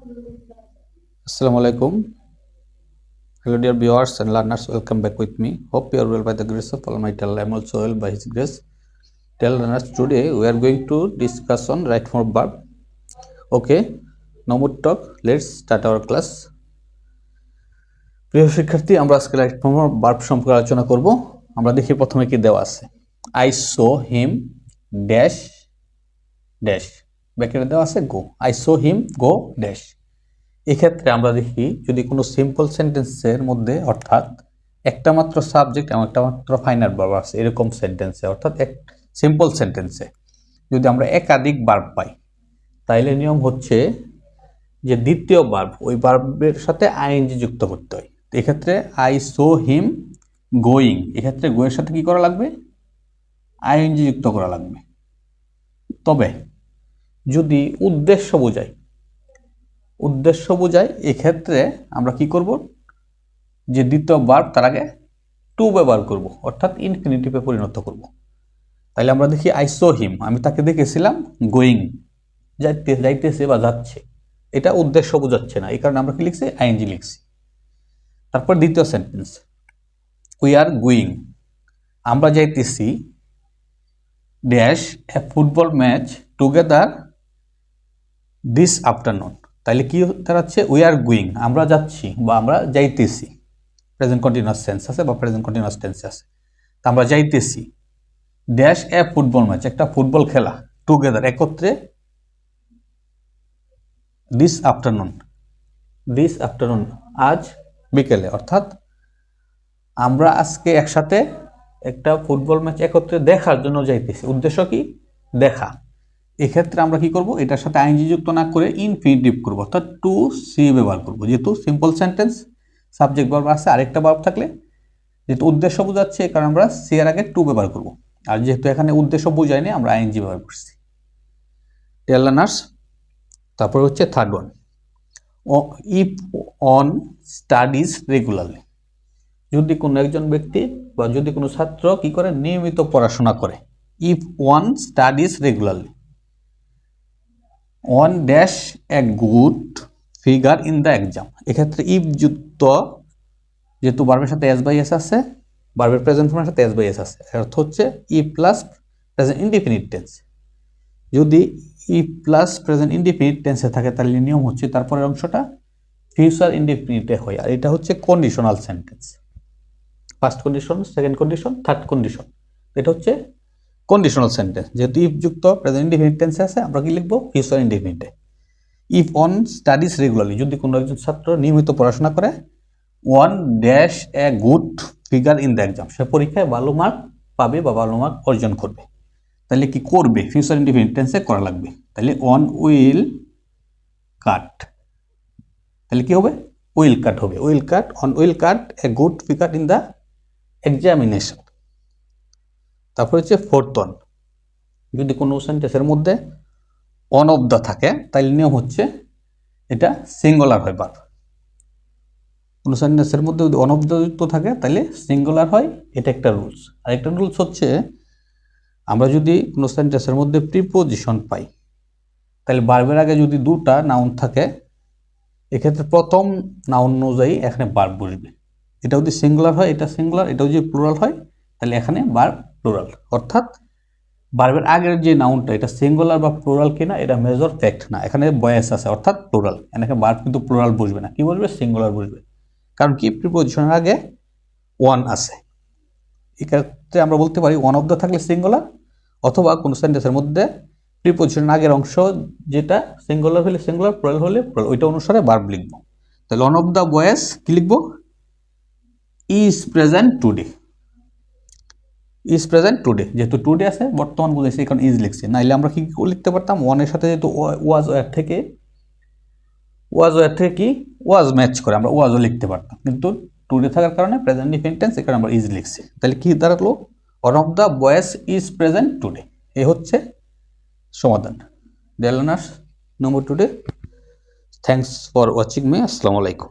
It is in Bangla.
Assalamu alaikum. Hello, dear viewers and learners. Welcome back with me. Hope you are well by the grace of Almighty Allah. I am also well by His grace. Dear learners, today we are going to discuss on right form verb. Okay, no more talk. Let's start our class. প্রিয় শিক্ষার্থী আমরা আজকে রাইট ফর্ম ভার্ব সম্পর্কে আলোচনা করব আমরা দেখি প্রথমে কি দেওয়া আছে I saw him dash dash ব্যাকেটে দেওয়া আছে go I saw him go dash এক্ষেত্রে আমরা দেখি যদি কোনো সিম্পল সেন্টেন্সের মধ্যে অর্থাৎ একটা মাত্র সাবজেক্ট এবং একটা মাত্র ফাইনাল ভার্ব আছে, এরকম সেন্টেন্সে অর্থাৎ এক সিম্পল সেন্টেন্সে যদি আমরা একাধিক ভার্ব পাই, তাইলে নিয়ম হচ্ছে যে দ্বিতীয় ভার্ব ওই বার্বের সাথে আইএনজি যুক্ত করতে হয়। তো এক্ষেত্রে আই সো হিম গোয়িং এক্ষেত্রে গোয়ের সাথে কি করা লাগবে? আইএনজি যুক্ত করা লাগবে। তবে যদি উদ্দেশ্য বোঝায় উদ্দেশ্য বোঝায় এক্ষেত্রে আমরা কি করব? যে দ্বিতীয় ভার্ব তার আগে টু ব্যবহার করব, অর্থাৎ ইনফিনিটিভে পরিণত করব। তাহলে আমরা দেখি আই সো হিম আমি তাকে দেখেছিলাম গোয়িং যাইতে যাইতেছে বা যাচ্ছে। এটা উদ্দেশ্য বোঝাচ্ছে না, এই কারণে আমরা কি লিখছি? আইএনজি লিখছি। তারপর দ্বিতীয় সেন্টেন্স উই আর গোয়িং আমরা যাইতেছি dash a football match together this afternoon তাহলে কি দাঁড়াচ্ছে? উই আর গুইং আমরা যাচ্ছি বা আমরা যাইতেছি। প্রেজেন্ট কন্টিনিউয়াস সেন্স আছে বা প্রেজেন্ট কন্টিনিউয়াস টেন্স আছে। তা আমরা যাইতেছি। ড্যাশ এ ফুটবল ম্যাচ একটা ফুটবল খেলা টুগেদার একত্রে দিস আফটারনুন দিস আফটারনুন আজ বিকেলে, অর্থাৎ আমরা আজকে একসাথে একটা ফুটবল ম্যাচ একত্রে দেখার জন্য যাইতেছি। উদ্দেশ্য কি? দেখা। এক্ষেত্রে আমরা কি করব? এটার সাথে আইনজি যুক্ত না করে ইনফিনিটিভ করব, অর্থাৎ টু সি ব্যবহার করব। যেহেতু সিম্পল সেন্টেন্স সাবজেক্ট ভার্ব আছে, আরেকটা ভার্ব থাকলে। যেহেতু উদ্দেশ্য বোঝাচ্ছে কারণ আমরা সি এর আগে টু ব্যবহার করব। আর যেহেতু এখানে উদ্দেশ্য বোঝায়নি, আমরা আইনজি ব্যবহার করছি। টেলার্নার্স তারপরে হচ্ছে third one if one studies regularly যদি কোনো একজন ব্যক্তি বা যদি কোনো ছাত্র কি করে? নিয়মিত পড়াশোনা করে। If one studies regularly one dash a good figure in the exam. এক্ষেত্রে ইফ যুক্ত, যেহেতু বার্বের সাথে এস বাই এস আছে বার্বের প্রেজেন্ট ফর্মের সাথে এস বাই এস আছে। এর অর্থ হচ্ছে ই প্লাস প্রেজেন্ট ইনডিফিনিট টেন্স যদি ই প্লাস প্রেজেন্ট ইনডিফিনিট টেন্সে থাকে, তাহলে নিয়ম হচ্ছে তারপরের অংশটা ফিউচার ইনডিফিনিটে হয়। আর এটা হচ্ছে conditional sentence first condition second condition third condition এটা হচ্ছে কন্ডিশনাল সেন্টেন্স যেহেতু ইফ যুক্ত প্রেজেন্ট ইনডিফিনিট টেন্সে আছে, আমরা কি লিখব? ফিউচার ইনডিফিনিটে ইফ অন স্টাডিজ রেগুলারলি যদি কোনো একজন ছাত্র নিয়মিত পড়াশোনা করে one dash a good figure in the exam সে পরীক্ষায় ভালো মার্ক পাবে বা ভালো মার্ক অর্জন করবে। তাহলে কি করবে? ফিউচার ইনডিফিনিট টেন্সে করা লাগবে। তাহলে অন উইল কাট তাহলে কি হবে? উইল কাট হবে। Will cut one will cut a good figure in the examination তারপর হচ্ছে ফোর্থ ওয়ান যদি কোনো সেন্টেন্সের মধ্যে অন অফ দ্য থাকে তাহলে নিয়ম হচ্ছে এটা সিঙ্গুলার হয় বার। কোনো সেন্টেন্সের মধ্যে যদি অন অফ দ্য যুক্ত থাকে তাহলে সিঙ্গুলার হয়, এটা একটা রুলস আর একটা রুলস হচ্ছে, আমরা যদি কোনো সেন্টেন্সের মধ্যে প্রিপোজিশন পাই তাহলে বার্বের আগে যদি দুটা নাউন থাকে, এক্ষেত্রে প্রথম নাউন অনুযায়ী এখানে বার্ব বসবে। এটা যদি সিঙ্গুলার হয়, এটা সিঙ্গুলার এটা যদি প্লুরাল হয় তাহলে এখানে বার্ব প্লুরাল অর্থাৎ বার্বের আগের যে নাউনটা এটা সিঙ্গুলার বা প্লোরাল কিনা, এটা মেজর ফ্যাক্ট না। এখানে বয়েস আছে, অর্থাৎ প্লোরাল এখানে বার্ব কিন্তু প্লোরাল বুঝবে না। কি বলবে সিঙ্গুলার বুঝবে। কারণ কি? প্রিপোজিশনের আগে ওয়ান আছে। এক্ষেত্রে আমরা বলতে পারি ওয়ান অফ দ্য থাকলে সিঙ্গুলার অথবা কোনো সেন্টেন্সের মধ্যে প্রিপোজিশনের আগের অংশ যেটা সিঙ্গুলার হলে সিঙ্গুলার প্লোরাল হলে প্লুরাল ওইটা অনুসারে বার্ব লিখব। তাহলে ওয়ান অফ দ্য বয়েস কি লিখব? Is present today is present today যেহেতু টুডে আছে, বর্তমান বুঝেছি কারণ ইজ লিখছি। নাইলে আমরা কি লিখতে পারতাম? ওয়ানের সাথে যেহেতু ওয়াজ ওয়ার থেকে ওয়াজ ওয়ার থেকে কি? ওয়াজ ম্যাচ করে, আমরা ওয়াজও লিখতে পারতাম। কিন্তু টুডে থাকার কারণে প্রেজেন্ট ডিফেন্টেন্স এখানে আমরা ইজ লিখছি। তাহলে কি দাঁড়াল? One of the boys is present today এ হচ্ছে সমাধান। ডেলানার্স number today thanks for watching me আসসালামু আলাইকুম।